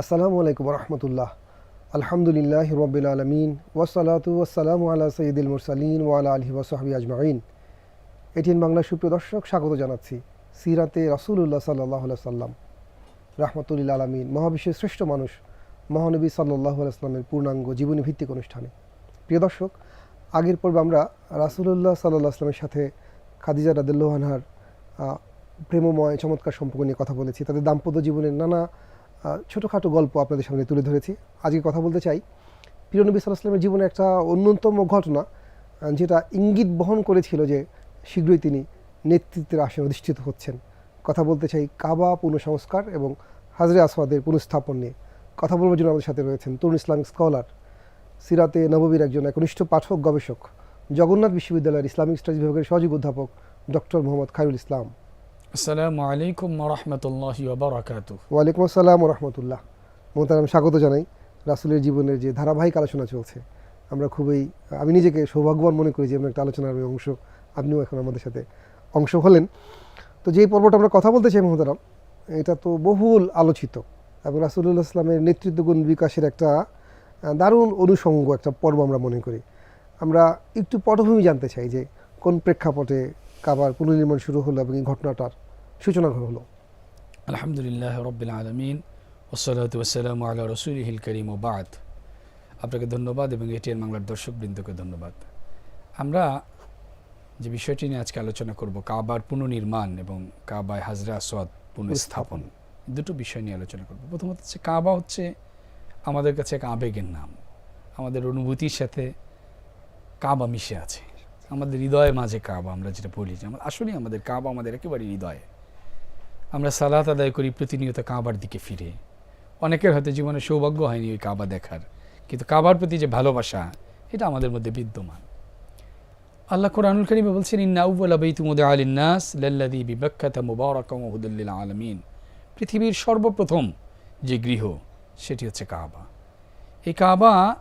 আসসালামু আলাইকুম রহমতুল্লাহ আলহামদুলিল্লাহ রবিল আলমিন ওয়াসালাতু ওয়াসালাম আলা সঈদুল মুরসালিন ওয়ালা আলহি ওয়াসাহাবি আজমাইন। এটিএন বাংলা সুপ্রিয় দর্শক, স্বাগত জানাচ্ছি সিরাতে রাসুলুল্লাহ সাল্লাহ সাল্লাম রাহমাতুল্লাহ আলমিন, মহাবিশ্বের শ্রেষ্ঠ মানুষ, মহানবী সাল্লাহ আসলামের পূর্ণাঙ্গ জীবনী ভিত্তিক অনুষ্ঠানে। প্রিয় দর্শক, আগের পর্বে আমরা রাসুলুল্লাহ সাল্লাহ আসলামের সাথে খাদিজা রাদুল্লাহানহার প্রেমময়, চমৎকার সম্পর্ক নিয়ে কথা বলেছি। তাদের দাম্পত্য জীবনের নানা ছোটোখাটো গল্প আপনাদের সামনে তুলে ধরেছি। আজকে কথা বলতে চাই প্রিয়নবী সাল্লাহামের জীবনে একটা অন্যতম ঘটনা যেটা ইঙ্গিত বহন করেছিল যে শীঘ্রই তিনি নেতৃত্বের আসনে অধিষ্ঠিত হচ্ছেন। কথা বলতে চাই কাবা পুনঃসংস্কার এবং হাজরে আসওয়াদের পুনঃস্থাপন নিয়ে। কথা বলবার জন্য আমাদের সাথে রয়েছেন তরুণ ইসলামিক স্কলার, সিরাতে নববীর একজন একনিষ্ঠ পাঠক, গবেষক, জগন্নাথ বিশ্ববিদ্যালয়ের ইসলামিক স্টাডিজ বিভাগের সহযোগী অধ্যাপক ডক্টর মোহাম্মদ খায়রুল ইসলাম। আসসালামু আলাইকুম রহমতুল্লাহ বারাকাত ওয়ালাইকুম আসসালাম রহমতুল্লাহ। মোহতারাম স্বাগত জানাই রাসুলের জীবনের যে ধারাবাহিক আলোচনা চলছে। আমরা খুবই আমি নিজেকে সৌভাগ্যবান মনে করি যে এমন একটা আলোচনার অংশ আপনিও এখন আমাদের সাথে অংশ হলেন। তো যেই পর্বটা আমরা কথা বলতে চাই মোহতারাম এটা তো বহুল আলোচিত এবং রাসুল্লাহ ইসলামের নেতৃত্বগুণ বিকাশের একটা দারুণ অনুষঙ্গ একটা পর্ব আমরা মনে করি। আমরা একটু পটভূমি জানতে চাই যে কোন প্রেক্ষাপটে কাবার পুনর্নির্মাণ শুরু হলো এবং এই ঘটনাটার সূচনা হলো। আলহামদুলিল্লাহ রবিল আলমিন ওসালাম আল্লাহ রসুলহিল করিম ও বাদ। আপনাকে ধন্যবাদ এবং এটিএন বাংলার দর্শকবৃন্দকে ধন্যবাদ। আমরা যে বিষয়টি নিয়ে আজকে আলোচনা করব, কাবার পুনর্নির্মাণ এবং কাবায় হাজরা আসওয়াদ পুনঃস্থাপন দুটো বিষয় নিয়ে আলোচনা করব। প্রথমত হচ্ছে কাবা হচ্ছে আমাদের কাছে এক আবেগের নাম। আমাদের অনুভূতির সাথে কাবা মিশে আছে। আমাদের হৃদয়ের মাঝে কাবা আমরা যেটা বলি, যে আমার- আসলেই আমাদের কাবা আমাদের একেবারে হৃদয়ে। আমরা সালাত আদায় করি প্রতিনিয়ত কাবার দিকে ফিরে। অনেকের হয়তো জীবনে সৌভাগ্য হয়নি ওই কাবা দেখার, কিন্তু কাবার প্রতি যে ভালোবাসা, এটা আমাদের মধ্যে বিদ্যমান। আল্লাহ কোরআনুল করিমে বলছেন, ইন্না আউ্বালা বাইতুমুদ আলিন্নাস লাল্লাযী বিবাক্কাতা মুবারাকাম ওয়া হুদাল লিল আলামিন পৃথিবীর সর্বপ্রথম যে গৃহ, সেটি হচ্ছে কাবা। এই কাবা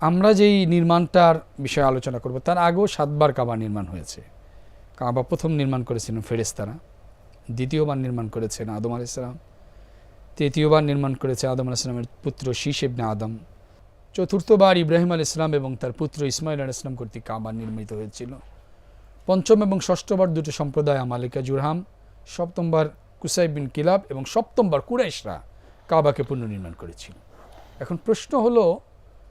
আমরা যেই নির্মাণটার বিষয়ে আলোচনা করব, তার আগেও সাতবার কাবা নির্মাণ হয়েছে। কাবা প্রথম নির্মাণ করেছিলেন ফেরেস্তারা দ্বিতীয়বার নির্মাণ করেছেন আদম আলাইসালাম তৃতীয়বার নির্মাণ করেছে আদম আলাইসালামের পুত্র শীষ আদম, চতুর্থবার ইব্রাহিম আল ইসলাম এবং তার পুত্র ইসমাইল আল ইসলাম কর্তৃক কাবা নির্মিত হয়েছিল। পঞ্চম এবং ষষ্ঠবার দুটো সম্প্রদায়, আমালিকা জুরহাম, সপ্তমবার কুসাইব বিন কিলাব এবং সপ্তমবার কুরাইশরা কাবাকে পুনর্নির্মাণ করেছিল। এখন প্রশ্ন হলো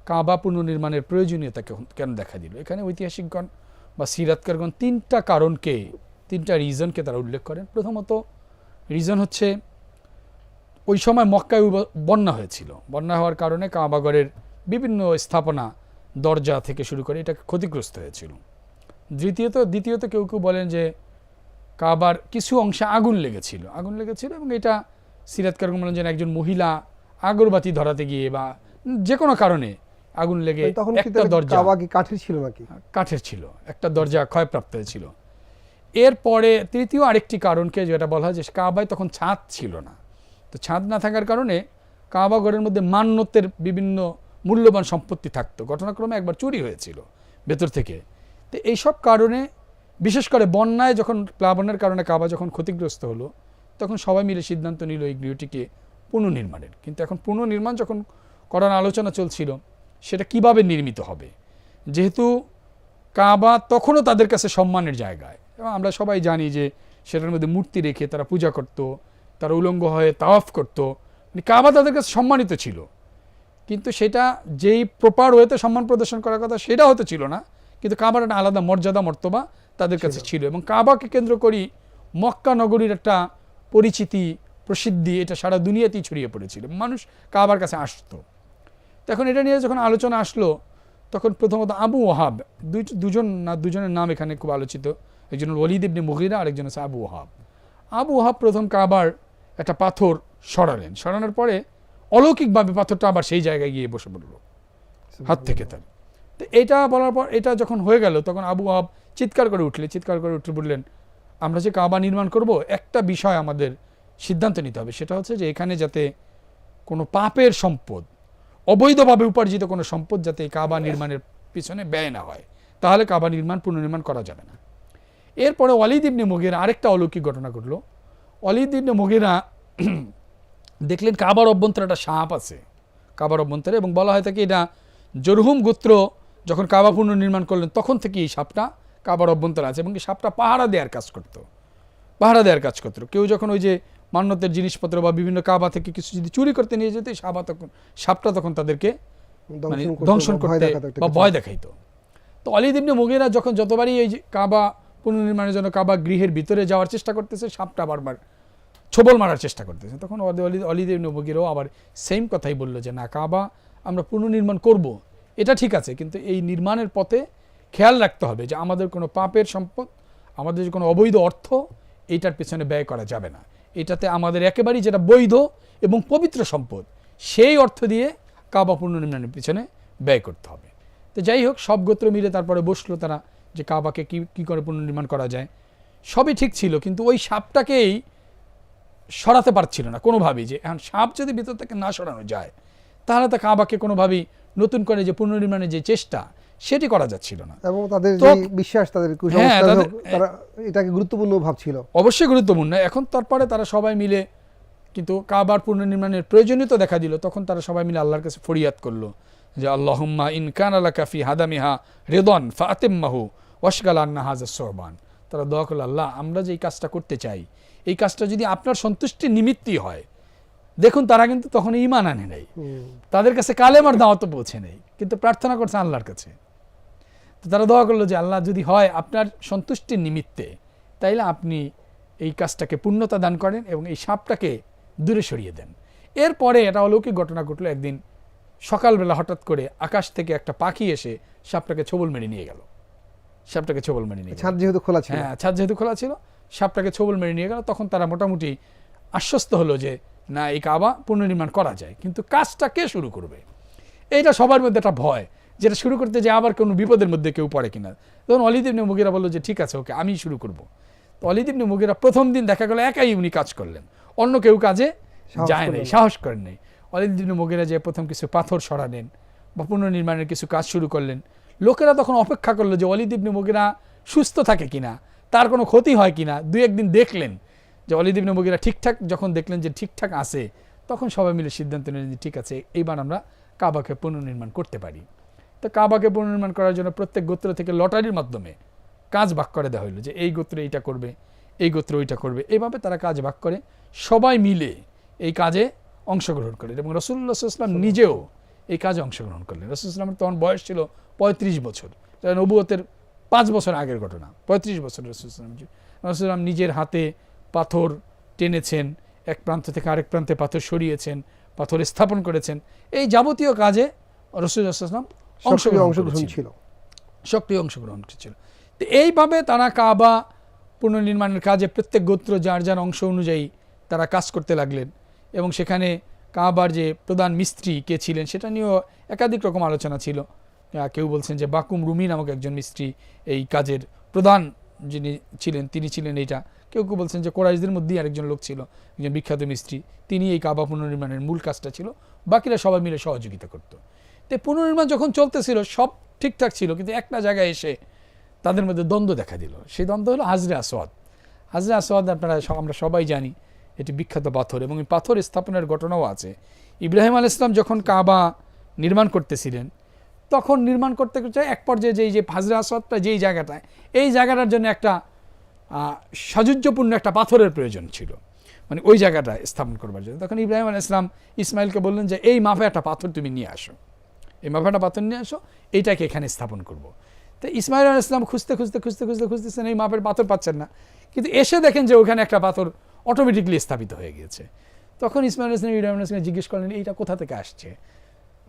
কাবা পুনর্নির্মাণের প্রয়োজনীয়তা কেন- দেখা দিল? এখানে ঐতিহাসিকগণ বা সিরাতকারগণ তিনটা কারণকে, তিনটা রিজনকে তারা উল্লেখ করেন। প্রথমত রিজন হচ্ছে ওই সময় মক্কায় বন্যা হয়েছিল। বন্যা হওয়ার কারণে কাবাগরের বিভিন্ন স্থাপনা, দরজা থেকে শুরু করে এটা ক্ষতিগ্রস্ত হয়েছিল। দ্বিতীয়ত দ্বিতীয়ত কেউ কেউ বলেন যে কাবার কিছু অংশে আগুন লেগেছিল। আগুন লেগেছিল এবং এটা সিরাতকারগণ বলেন যে একজন মহিলা আগরবাতি ধরাতে গিয়ে বা যে কোনো কারণে আগুন লেগে তখন কি একটা দরজা। কাবা কি কাঠের ছিল নাকি? কাঠের ছিল। একটা দরজা ক্ষয়প্রাপ্ত হয়েছিল। এরপরে তৃতীয় আরেকটি কারণকে যেটা বলা হয় যে কাবায় তখন ছাদ ছিল না। তো ছাদ না থাকার কারণে কাবাগরের মধ্যে মান্যতের বিভিন্ন মূল্যবান সম্পত্তি থাকতো। ঘটনাক্রমে একবার চুরি হয়েছিল ভেতর থেকে। তো এইসব কারণে বিশেষ করে বন্যায় যখন প্লাবনের কারণে কাবা যখন ক্ষতিগ্রস্ত হলো তখন সবাই মিলে সিদ্ধান্ত নিল এই গৃহটিকে পুনর্নির্মাণের। কিন্তু এখন পুনর্নির্মাণ যখন করার আলোচনা চলছিল সেটা কীভাবে নির্মিত হবে? যেহেতু কাবা তখনও তাদের কাছে সম্মানের জায়গায়। এবং আমরা সবাই জানি যে সেটার মধ্যে মূর্তি রেখে তারা পূজা করত তারা উলঙ্গ হয়ে তাওয়াফ করত। মানে কাবা তাদের কাছে সম্মানিত ছিল। কিন্তু সেটা যেই প্রপার ওয়েতে সম্মান প্রদর্শন করার কথা সেটা হয়তো ছিল না। কিন্তু কাবার একটা আলাদা মর্যাদা মর্তবা তাদের কাছে ছিল। এবং কাবাকে কেন্দ্র করি মক্কা নগরীর একটা পরিচিতি প্রসিদ্ধি এটা সারা দুনিয়াতেই ছড়িয়ে পড়েছিল। মানুষ কাবার কাছে আসতো। তখন এটা নিয়ে যখন আলোচনা আসলো, তখন প্রথমত আবু ওহাব দুই দুজন না, দুজনের নাম এখানে খুব আলোচিত। একজন ওলিদ ইবনে মুগিরা, আরেকজন হচ্ছে আবু ওহাব। আবু ওহাব প্রথম কাবার একটা পাথর সরালেন। সরানোর পরে অলৌকিকভাবে পাথরটা আবার সেই জায়গায় গিয়ে বসে পড়ল, হাত থেকে তার। তো এটা বলার পর, এটা যখন হয়ে গেল, তখন আবু ওহাব চিৎকার করে উঠলে চিৎকার করে উঠে বললেন, আমরা যে কাবা নির্মাণ করব, একটা বিষয় আমাদের সিদ্ধান্ত নিতে হবে, সেটা হচ্ছে যে এখানে যাতে কোনো পাপের সম্পদ অবৈধভাবে উপার্জিত কোনো সম্পদ যাতে কাবা নির্মাণের পিছনে ব্যয় না হয়, তাহলে কাবা নির্মাণ পুনর্নির্মাণ করা যাবে না। এরপরে ওয়ালিদ ইবনে মুগিরা আরেকটা অলৌকিক ঘটনা ঘটলো। ওয়ালিদ ইবনে মুগিরা দেখলেন কাবার অভ্যন্তরে একটা সাপ আছে, কাবার অভ্যন্তরে, এবং বলা হয় থাকে এটা জরহুম গোত্র যখন কাবা পুনর্নির্মাণ করলেন, তখন থেকে এই সাপটা কাবার অভ্যন্তরে আছে, এবং এই সাপটা পাহারা দেওয়ার কাজ করতো, পাহারা দেওয়ার কাজ করতো। কেউ যখন ওই যে মান্যতের জিনিসপত্র বা বিভিন্ন কাবা থেকে কিছু যদি চুরি করতে নিয়ে যেত সাপা তখন সাপটা তখন তাদেরকে মানে দংশন করতো ধ্বংসন বা ভয় করতে বা ভয় দেখাইতো। তো অলিদ ইবনে মুগিরা যখন যতবারই এই কাবা পুনর্নির্মাণের জন্য কাবা গৃহের ভিতরে যাওয়ার চেষ্টা করতেছে সাপটা বারবার ছবল মারার চেষ্টা করতেছে। তখন অলিদ অলিদ ইবনে মুগিরাও আবার সেম কথাই বলল যে না কাবা আমরা পুনর্নির্মাণ করব। এটা ঠিক আছে কিন্তু এই নির্মাণের পথে খেয়াল রাখতে হবে যে আমাদের কোনো পাপের সম্পদ আমাদের যে কোনো অবৈধ অর্থ এইটার পেছনে ব্যয় করা যাবে না। এটাতে আমাদের একেবারেই যেটা বৈধ এবং পবিত্র সম্পদ, সেই অর্থ দিয়ে কাবা পুনর্নির্মাণের পিছনে ব্যয় করতে হবে। তো যাই হোক, সব গোত্র মিলে তারপরে বসল তারা যে কাবাকে কী কী করে পুনর্নির্মাণ করা যায়। সবই ঠিক ছিল, কিন্তু ওই সাপটাকেই সরাতে পারছিল না কোনোভাবেই যে, এখন সাপ যদি ভিতর থেকে না সরানো যায়, তাহলে তো কাবাকে কোনোভাবেই নতুন করে যে পুনর্নির্মাণের যে চেষ্টা সেটি করা যাচ্ছিল না। এবং তাদের যে বিশ্বাস তাদের হ্যাঁ, তাদের- তারা এটাকে গুরুত্বপূর্ণ ভাবছিল অবশ্যই গুরুত্বপূর্ণ। এখন তারপরে তারা সবাই মিলে কিন্তু কাবার পুনর্নির্মাণের প্রয়োজনীয়তা দেখা দিল। তখন তারা সবাই মিলে আল্লাহর কাছে ফরিয়াদ করল যে আল্লাহুম্মা ইন কান আলা কাফি হাদামিহা রেদন ফাতেম্মাহু ওয়াশগাল আন্না হাজা সোহবান তারা দোয়া করল আল্লাহ আমরা যে এই কাজটা করতে চাই এই কাজটা যদি আপনার সন্তুষ্টির নিমিত্তই হয় দেখুন তারা কিন্তু তখন ইমান আনে নাই। তাদের কাছে কালেমার দাওয়াত পৌঁছে নেই। কিন্তু প্রার্থনা করছে আল্লাহর কাছে। তো তারা দোয়া করল যে আল্লাহ যদি হয় আপনার সন্তুষ্টির নিমিত্তে তাইলে আপনি এই কাজটাকে পূর্ণতা দান করেন এবং এই সাপটাকে দূরে সরিয়ে দেন। এরপরে এটা অলৌকিক ঘটনা ঘটলো একদিন সকালবেলা হঠাৎ করে আকাশ থেকে একটা পাখি এসে সাপটাকে ছবল মেরে নিয়ে গেল। সাপটাকে ছবল মেরে নিয়ে ছাদ যেহেতু খোলা ছিল। হ্যাঁ ছাদ যেহেতু খোলা ছিল সাপটাকে ছবল মেরে নিয়ে গেল। তখন তারা মোটামুটি আশ্বস্ত হলো যে না এই কাবা পুনর্নির্মাণ করা যায়। কিন্তু কাজটা কে শুরু করবে? এইটা সবার মধ্যে একটা ভয়। যেটা শুরু করতে যে আবার কোনো বিপদের মধ্যে কেউ পড়ে কিনা। তখন অলিদিবনে মুগিরা বলল যে ঠিক আছে ওকে আমি শুরু করব। তো অলিদিবনে মুগিরা প্রথম দিন দেখা গেল একাই উনি কাজ করলেন। অন্য কেউ কাজে যায় নাই সাহস করেন নাই। অলিদিবনে মুগিরা যে প্রথম কিছু পাথর সরালেন বা পুনর্নির্মাণের কিছু কাজ শুরু করলেন লোকেরা তখন অপেক্ষা করল যে অলিদ ইবনে মুগিরা সুস্থ থাকে কিনা তার কোনো ক্ষতি হয় কিনা। দুই একদিন দেখলেন যে অলিদ ইবনে মুগিরা ঠিকঠাক যখন দেখলেন যে ঠিকঠাক আছে তখন সবাই মিলে সিদ্ধান্ত নিলেন যে ঠিক আছে এইবার আমরা কাবাকে পুনর্নির্মাণ করতে পারি। তো কাবাকে পুনর্নির্মাণ করার জন্য প্রত্যেক গোত্র থেকে লটারির মাধ্যমে কাজ ভাগ করে দেওয়া হলো যে এই গোত্র এইটা করবে, এই গোত্র ওইটা করবে। এইভাবে তারা কাজ ভাগ করে, সবাই মিলে এই কাজে অংশগ্রহণ করে এবং রসুল্লাহ ইসলাম নিজেও এই কাজে অংশগ্রহণ করলেন। রসুল ইসলামের তখন বয়স ছিল পঁয়ত্রিশ বছর। নবুয়তের পাঁচ বছর আগের ঘটনা, পঁয়ত্রিশ বছর রসুল ইসলাম রসুল ইসলাম নিজের হাতে পাথর টেনেছেন, এক প্রান্ত থেকে আরেক প্রান্তে পাথর সরিয়েছেন, পাথর স্থাপন করেছেন। এই যাবতীয় কাজে রসুল ইসলাম সক্রিয় অংশগ্রহণ ছিল। সক্রিয় অংশগ্রহণ করেছিল। তো এইভাবে তারা কাবা পুনর্নির্মাণের কাজে প্রত্যেক গোত্র যার যার অংশ অনুযায়ী তারা কাজ করতে লাগলেন এবং সেখানে কাবার যে প্রধান মিস্ত্রি কে ছিলেন সেটা নিয়েও একাধিক রকম আলোচনা ছিল। কেউ বলছেন যে বাকুম রুমি নামক একজন মিস্ত্রি এই কাজের প্রধান যিনি ছিলেন তিনি ছিলেন এইটা। কেউ কেউ বলছেন যে কোরাইশদের মধ্যেই আরেকজন লোক ছিল একজন বিখ্যাত মিস্ত্রি। তিনি এই কাবা পুনর্নির্মাণের মূল কাজটা ছিল। বাকিরা সবাই মিলে সহযোগিতা করতো। তো পুনর্নির্মাণ যখন চলতেছিল সব ঠিকঠাক ছিল কিন্তু একটা জায়গায় এসে তাদের মধ্যে দ্বন্দ্ব দেখা দিল। সেই দ্বন্দ্ব হলো হাজরে আসওয়াদ। হাজরে আসওয়াদ আপনারা আমরা সবাই জানি এটি বিখ্যাত পাথর এবং এই পাথর স্থাপনের ঘটনাও আছে। ইব্রাহিম আল ইসলাম যখন কাবা নির্মাণ করতেছিলেন তখন নির্মাণ করতে করতে এক পর্যায়ে যেই যে হাজরে আসওয়াদটা যেই জায়গাটায় এই জায়গাটার জন্য একটা আহ, সাযুজ্যপূর্ণ একটা পাথরের প্রয়োজন ছিল। মানে ওই জায়গাটা স্থাপন করবার জন্য। তখন ইব্রাহিম আল ইসলাম ইসমাইলকে বললেন যে এই মাফে একটা পাথর তুমি নিয়ে আসো। এই মাফাটা পাথর নিয়ে আসো, এইটাকে এখানে স্থাপন করব। তো ইসমাইল আল ইসলাম খুঁজতে খুঁজতে খুঁজতে খুঁজতে খুঁজতেছেন, এই মাপের পাথর পাচ্ছেন না। কিন্তু এসে দেখেন যে ওখানে একটা পাথর অটোমেটিকলি স্থাপিত হয়ে গিয়েছে। তখন ইসমাইল ইসলাম ইব্রাহিম ইসলাম জিজ্ঞেস করলেন, এইটা কোথা থেকে আসছে?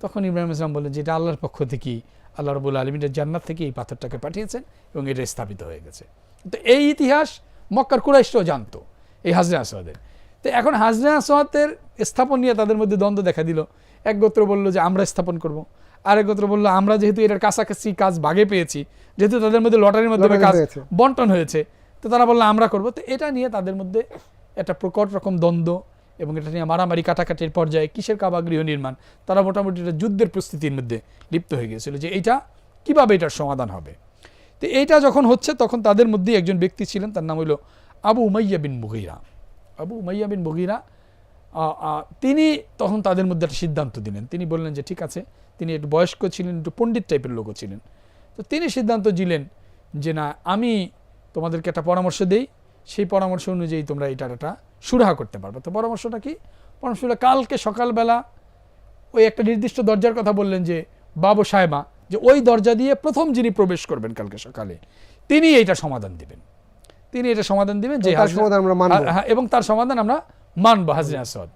তখন ইব্রাহিম ইসলাম বললেন, যে এটা আল্লাহর পক্ষ থেকেই আল্লাহ রবুল আলমিনের জান্নাত থেকে এই পাথরটাকে পাঠিয়েছেন এবং এটা স্থাপিত হয়ে গেছে। তো এই ইতিহাস মক্কার কুরাইশরাও জানতো, এই হাজরা আসওয়াদের। তো এখন হাজরা আসওয়াদের স্থাপন নিয়ে তাদের মধ্যে দ্বন্দ্ব দেখা দিল। এক গোত্র বলল যে, আমরা স্থাপন করব। আরেক গোত্র বলল আমরা যেহেতু এটার কাছাকাছি কাজ ভাগে পেয়েছি যেহেতু তাদের মধ্যে লটারির মাধ্যমে কাজ বন্টন হয়েছে তো তারা বলল আমরা করব। তো এটা নিয়ে তাদের মধ্যে একটা প্রকট রকম দ্বন্দ্ব এবং এটা নিয়ে মারামারি কাটাকাটির পর্যায়ে কিসের কাবা গৃহ নির্মাণ তারা মোটামুটি একটা যুদ্ধের প্রস্তুতির মধ্যে লিপ্ত হয়ে গিয়েছিল যে এইটা কীভাবে এটার সমাধান হবে। তো এইটা যখন হচ্ছে তখন তাদের মধ্যে একজন ব্যক্তি ছিলেন তার নাম হলো Abu Umayya bin Mughira Abu Umayya bin Mughira তিনি তখন তাদের মধ্যে একটা সিদ্ধান্ত দিলেন। তিনি বললেন যে ঠিক আছে তিনি একটু বয়স্ক ছিলেন একটু পণ্ডিত টাইপের লোকও ছিলেন। তো তিনি সিদ্ধান্ত দিলেন যে না আমি তোমাদেরকে একটা পরামর্শ দেই। সেই পরামর্শ অনুযায়ী তোমরা এটার একটা সুরাহা করতে পারবে। তো পরামর্শটা কি? পরামর্শ কালকে সকালবেলা ওই একটা নির্দিষ্ট দরজার কথা বললেন যে বাবু সাহেবা যে ওই দরজা দিয়ে প্রথম যিনি প্রবেশ করবেন কালকে সকালে তিনি এইটা সমাধান দিবেন। তিনি এটা সমাধান দিবেন যে এবং তার সমাধান আমরা মানবো হাজরে আসাদ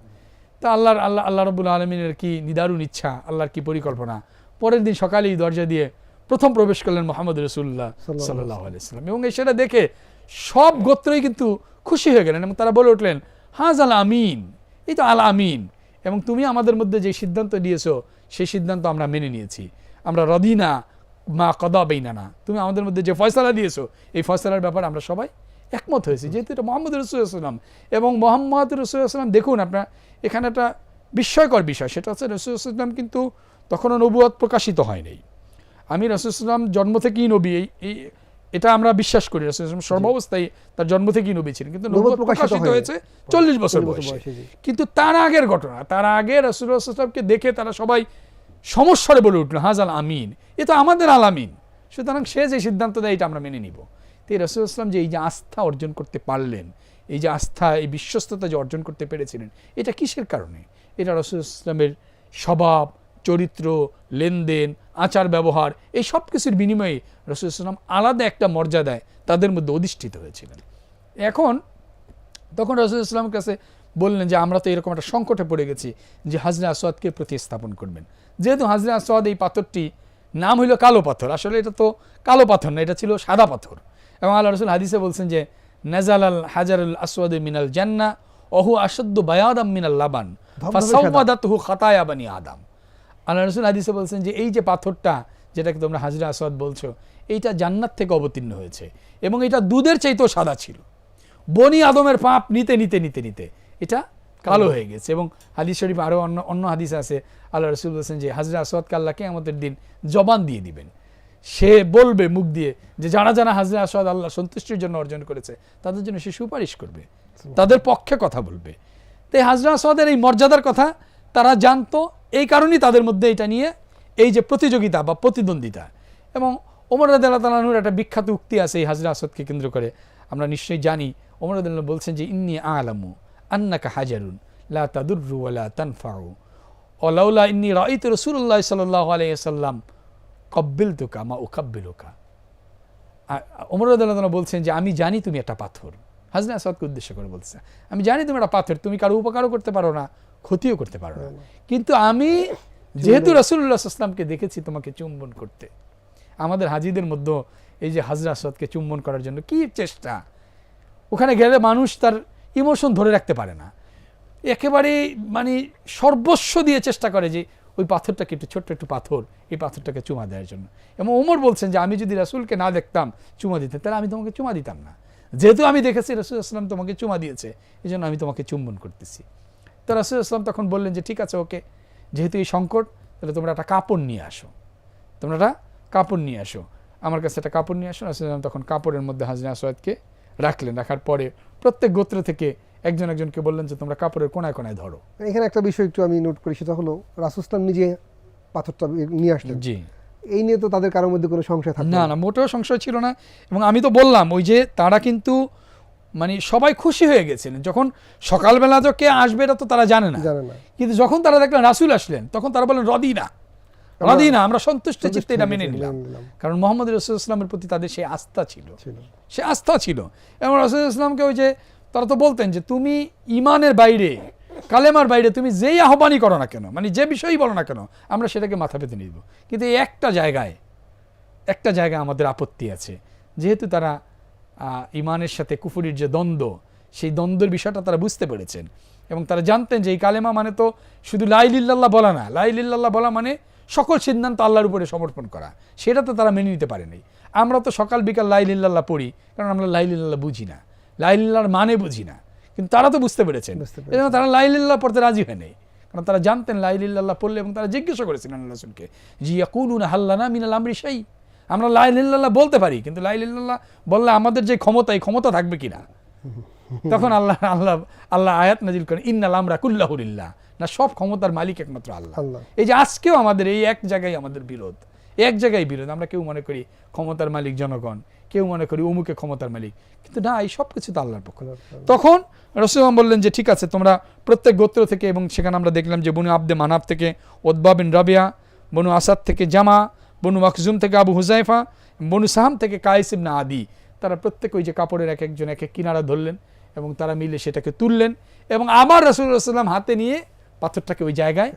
তা আল্লাহর আল্লাহ আল্লাহ রবুল আলমিনের কি নিদারুণ ইচ্ছা আল্লাহর কি পরিকল্পনা? পরের দিন সকালেই দরজা দিয়ে প্রথম প্রবেশ করলেন মোহাম্মদ রসুল্লাহ সাল্লাহ আলাইসাল্লাম এবং সেটা দেখে সব গোত্রই কিন্তু খুশি হয়ে গেলেন এবং তারা বলে উঠলেন হাজ আল আমিন। এই তো আল আমিন। এবং তুমি আমাদের মধ্যে যে সিদ্ধান্ত দিয়েছ সেই সিদ্ধান্ত আমরা মেনে নিয়েছি। আমরা রদিনা মা কদা বেইনানা। তুমি আমাদের মধ্যে যে ফয়সালা দিয়েছ এই ফয়সালার ব্যাপারে আমরা সবাই একমত হয়েছি যেহেতু এটা মোহাম্মদ রসুলাম এবং মোহাম্মদ রসুলাম দেখুন আপনার এখানে একটা বিস্ময়কর বিষয় সেটা হচ্ছে রসুলাম কিন্তু তখনও নবুয়াদ প্রকাশিত হয়নি আমি রসুলাম জন্ম থেকেই নবী এই এটা আমরা বিশ্বাস করি রসুলাম সর্বাবস্থায় তার জন্ম থেকেই নবী ছিলেন কিন্তু নবুয়ত নবুয়াদ প্রকাশিত হয়েছে চল্লিশ বছর 40 বছর বয়সে। বয়সে, কিন্তু তার আগের ঘটনা তার আগে রসুলামকে দেখে তারা সবাই সমস্যারে বলে উঠল হাজাল আমিন এ তো আমাদের আলামিন সুতরাং সে যে সিদ্ধান্ত দেয় এটা আমরা মেনে নিব। তো এই রসুল ইসলাম যে এই যে আস্থা অর্জন করতে পারলেন, এই যে আস্থা, এই বিশ্বস্ততা যে অর্জন করতে পেরেছিলেন, এটা কিসের কারণে? এটা রসুল ইসলামের স্বভাব, চরিত্র, লেনদেন, আচার, ব্যবহার, এই সব কিছুর বিনিময়ে রসুল ইসলাম আলাদা একটা মর্যাদায় তাদের মধ্যে অধিষ্ঠিত হয়েছিলেন। এখন তখন রসুল ইসলামের কাছে বললেন যে আমরা তো এরকম একটা সংকটে পড়ে গেছি যে হাজরা আসওয়াদকে প্রতিস্থাপন করবেন। যেহেতু হাজরা আসওয়াদ এই পাথরটি নাম হইল কালো পাথর, আসলে এটা তো কালো পাথর না, এটা ছিল সাদা পাথর। এবং আল্লাহ রসুল হাদিসে বলছেন যে নাজাল আল হাজার আল আসওয়াদ মিনাল জান্না অহু আসাদ্দ বায়াদাম মিনাল লাবান ফাসাওয়াদাতহু খাতায়া বানি আদম। আল্লাহ রসুল হাদিসে বলছেন যে এই যে পাথরটা যেটাকে তোমরা হাজরা আসওয়াদ বলছো এইটা জান্নাত থেকে অবতীর্ণ হয়েছে এবং এটা দুধের চাইতেও সাদা ছিল। বনি আদমের পাপ নিতে নিতে নিতে নিতে এটা কালো হয়ে গেছে। এবং হাদিস শরীফ আরও অন্য অন্য হাদিস আছে আল্লাহ রসুল বলছেন যে হাজরা আসওয়াদকে আল্লাহকে আমাদের দিন জবান দিয়ে দিবেন। সে বলবে মুখ দিয়ে যে যারা যারা হাজরা আসওয়াদ আল্লাহ সন্তুষ্টির জন্য অর্জন করেছে তাদের জন্য সে সুপারিশ করবে। তাদের পক্ষে কথা বলবে। তো এই হাজরা আসওয়াদের এই মর্যাদার কথা তারা জানতো এই কারণেই তাদের মধ্যে এটা নিয়ে এই যে প্রতিযোগিতা বা প্রতিদ্বন্দ্বিতা। এবং ওমর রাদিয়াল্লাহু তাআলার একটা বিখ্যাত উক্তি আছে এই হাজরা আসাদকে কেন্দ্র করে। আমরা নিশ্চয়ই জানি ওমর রাদিয়াল্লাহু বলছেন যে ইন্নি আলামু আন্নাকা হাজারুন লা তাদুররু ওয়া লা তানফাউ। ওলাউলা ইন্নি রাআইতু রাসূলুল্লাহ সাল্লাল্লাহু আলাইহি ওয়াসাল্লাম কব্বিলতুকা মা উকাব্বিলুকা। আ- ওমর রাদিয়াল্লাহু তাআলা বলছেন যে আমি জানি তুমি একটা পাথর। হাজরা আসাদকে উদ্দেশ্য করে বলছে আমি জানি তুমি একটা পাথর তুমি কারও উপকারও করতে পারো না ক্ষতিও করতে পারো না। কিন্তু আমি যেহেতু রাসূলুল্লাহ সাল্লামকে দেখেছি তোমাকে চুম্বন করতে আমাদের হাজিদের মধ্যে এই যে হাজরা আসাদকে চুম্বন করার জন্য কি চেষ্টা? ওখানে গেলে মানুষ তার ইমোশন ধরে রাখতে পারে না। একেবারে মানে সর্বস্ব দিয়ে চেষ্টা করে যে ওই পাথরটাকে একটু ছোট্ট একটু পাথর, এই পাথরটাকে চুমা দেওয়ার জন্য। এবং ওমর বলছেন যে, আমি যদি রাসূলকে না দেখতাম, চুমা দিতে, তাহলে আমি তোমাকে চুমা দিতাম না। যেহেতু আমি দেখেছি রাসুল আসলাম তোমাকে চুমা দিয়েছে এই জন্য আমি তোমাকে চুম্বন করতেছি। তো রাসুল আসলাম তখন বললেন যে, ঠিক আছে, ওকে। যেহেতু এই সংকট, তাহলে তোমরা একটা কাপড় নিয়ে আসো। তোমরা একটা কাপড় নিয়ে আসো। আমার কাছে একটা কাপড় নিয়ে আসো। রাসুলাম তখন কাপড়ের মধ্যে হাজরা আসওয়াদকে রাখলেন রাখার পরে প্রত্যেক গোত্র থেকে একজন একজনকে বললেন যে তোমরা কাপড়ের কোনায় কোনায় ধরো। এখানে একটা বিষয় একটু আমি নোট করি সেটা হলো রাসুসলাম নিজে পাথরটা নিয়ে আসলেন। জি। এই নিয়ে তো তাদের কারোর মধ্যে কোনো সংশয় থাকে না না। মোটেও সংশয় ছিল না। এবং আমি তো বললাম ওই যে তারা কিন্তু মানে সবাই খুশি হয়ে গেছিলেন যখন সকালবেলা তো কে আসবে এটা তো তারা জানে না। জানে না। কিন্তু যখন তারা দেখলেন রাসুল আসলেন তখন তারা বললেন রদিনা রদিনা আমরা সন্তুষ্ট চিত্তে এটা মেনে নিলাম। কারণ মোহাম্মদ রসুল ইসলামের প্রতি তাদের সেই আস্থা ছিল। সে আস্থা ছিল। এবং রসুল ইসলামকে ওই যে তারা তো বলতেন যে তুমি ইমানের বাইরে কালেমার বাইরে তুমি যেই আহ্বানই করো না কেন মানে যে বিষয়ই বলো না কেন আমরা সেটাকে মাথা পেতে নিব। কিন্তু এই একটা জায়গায় একটা জায়গায় আমাদের আপত্তি আছে। যেহেতু তারা আহ, ইমানের সাথে কুফুরির যে দ্বন্দ্ব সেই দ্বন্দ্বের বিষয়টা তারা বুঝতে পেরেছেন। এবং তারা জানতেন যে এই কালেমা মানে তো শুধু লাইলিল্লাহ বলা না। লাইলিল্লাহ বলা মানে সকল সিদ্ধান্ত আল্লাহর উপরে সমর্পণ করা। সেটা তো তারা মেনে নিতে পারেনি আমরা তো সকাল বিকাল লাইলিল্লাহ পড়ি কারণ আমরা লাইলিল্লাহ বুঝি না। লাইলিল্লাহর মানে বুঝি না। কিন্তু তারা তো বুঝতে পেরেছেন। বুঝতে এই জন্য তারা লাইলিল্লাহ পড়তে রাজি হয় নাই। কারণ তারা জানতেন লাইলিল্লাহ পড়লে এবং তারা জিজ্ঞাসা করেছিলেন আল্লাহ রসুলকে জি ইয়াকুলুনা হাল্লানা মিনাল আমরি শাই আমরা লাইলিল্লাহ বলতে পারি কিন্তু লাইলিল্লাহ বললে আমাদের যে ক্ষমতা এই ক্ষমতা থাকবে কিনা? তখন আল্লাহ আল্লাহ আল্লাহ আয়াত নাজিল করেন ইন্নাল আমরা কুল্লাহুরিল্লাহ না সব ক্ষমতার মালিক একমাত্র আল্লাহ। এই যে আজকেও আমাদের এই এক জায়গায় আমাদের বিরোধ এক জায়গায় বিরোধ। আমরা কেউ মনে করি ক্ষমতার মালিক জনগণ কেউ মনে করি অমুকে ক্ষমতার মালিক। কিন্তু না এই সব কিছু তো আল্লাহর পক্ষ। তখন রসুলাম বললেন যে ঠিক আছে তোমরা প্রত্যেক গোত্র থেকে এবং সেখানে আমরা দেখলাম যে বনু আব্দে মানাব থেকে ওদবা বিন রাবিয়া বনু আসাদ থেকে জামা বনু মখজুম থেকে আবু হুজাইফা বনু সাহাম থেকে কায়েস ইবনে আদি। তারা প্রত্যেক ওই যে কাপড়ের এক একজন এক এক কিনারা ধরলেন। এবং তারা মিলে সেটাকে তুললেন এবং আমার রসুল্লাহাম হাতে নিয়ে পাথরটাকে ওই জায়গায়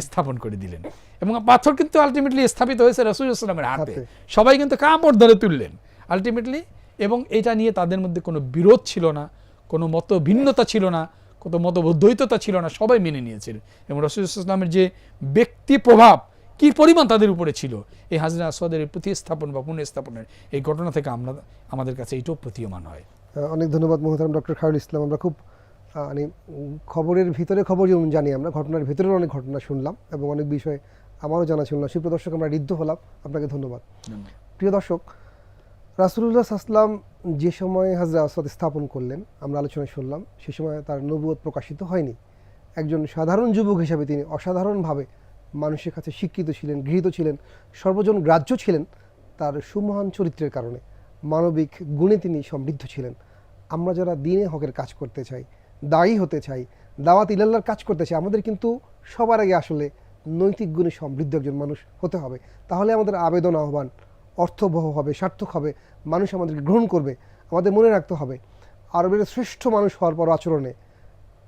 স্থাপন করে দিলেন এবং পাথর কিন্তু আলটিমেটলি স্থাপিত হয়েছে রসুলামের হাতে। হাতে। সবাই কিন্তু কাপড় ধরে তুললেন আলটিমেটলি এবং এটা নিয়ে তাদের মধ্যে কোনো বিরোধ ছিল না কোনো মত ভিন্নতা ছিল না কত মত দ্বৈততা ছিল না সবাই মেনে নিয়েছিলেন এবং রসুলামের যে ব্যক্তি প্রভাব কি পরিমাণ তাদের উপরে ছিল এই হাজরা আসওয়াদের প্রতিস্থাপন বা পুনঃস্থাপনের এই ঘটনা থেকে আমরা আমাদের কাছে এইটাও প্রতীয়মান হয়। অনেক ধন্যবাদ মোহতারাম ডক্টর খায়রুল ইসলাম। আমরা খুব মানে খবরের ভিতরে খবর যেমন জানি আমরা ঘটনার ভিতরেও অনেক ঘটনা শুনলাম এবং অনেক বিষয় আমারও জানা ছিল না। সুপ্রিয় দর্শক আমরা ঋদ্ধ হলাম। আপনাকে ধন্যবাদ। প্রিয় দর্শক রাসুলুল্লাহ আসলাম যে সময় হাজরা আসাদ স্থাপন করলেন আমরা আলোচনায় শুনলাম সে সময় তার নবুয়ত প্রকাশিত হয়নি। একজন সাধারণ যুবক হিসাবে তিনি অসাধারণভাবে মানুষের কাছে শিক্ষিত ছিলেন গৃহীত ছিলেন সর্বজন গ্রাহ্য ছিলেন তার সুমহান চরিত্রের কারণে। মানবিক গুণে তিনি সমৃদ্ধ ছিলেন। আমরা যারা দিনে হকের কাজ করতে চাই, দায়ী হতে চাই, দাওয়াত ইলাল্লার কাজ করতে চাই, আমাদের কিন্তু সবার আগে আসলে নৈতিক গুণে সমৃদ্ধ একজন মানুষ হতে হবে। তাহলে আমাদের আবেদন, আহ্বান অর্থবহ হবে, সার্থক হবে, মানুষ আমাদেরকে গ্রহণ করবে, আমাদের মনে রাখতে হবে। আরবের শ্রেষ্ঠ মানুষ হওয়ার পর আচরণে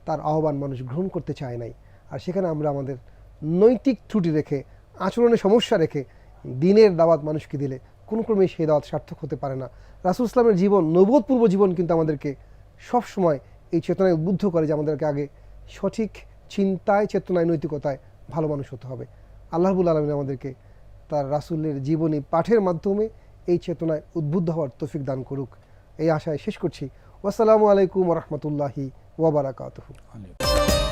তার আহ্বান মানুষ গ্রহণ করতে চায় নাই। আর সেখানে আমরা আমাদের নৈতিক ত্রুটি রেখে, আচরণে সমস্যা রেখে দিনের দাওয়াত মানুষকে দিলে কোনো ক্রমে সেই দাওয়াত সার্থক হতে পারে না। রাসুল ইসলামের জীবন নবোধপূর্ব জীবন কিন্তু আমাদেরকে সব সময় এই চেতনায় উদ্বুদ্ধ করে যে আমাদেরকে আগে সঠিক চিন্তায়, চেতনায়, নৈতিকতায় ভালো মানুষ হতে হবে। আল্লাহবুল আলমিন আমাদেরকে তার রাসুলের জীবনী পাঠের মাধ্যমে এই চেতনায় উদ্বুদ্ধ হওয়ার তৌফিক দান করুক। এই আশায় শেষ করছি। ওয়াসালামু আলাইকুম রহমতুল্লাহি আলাইকুম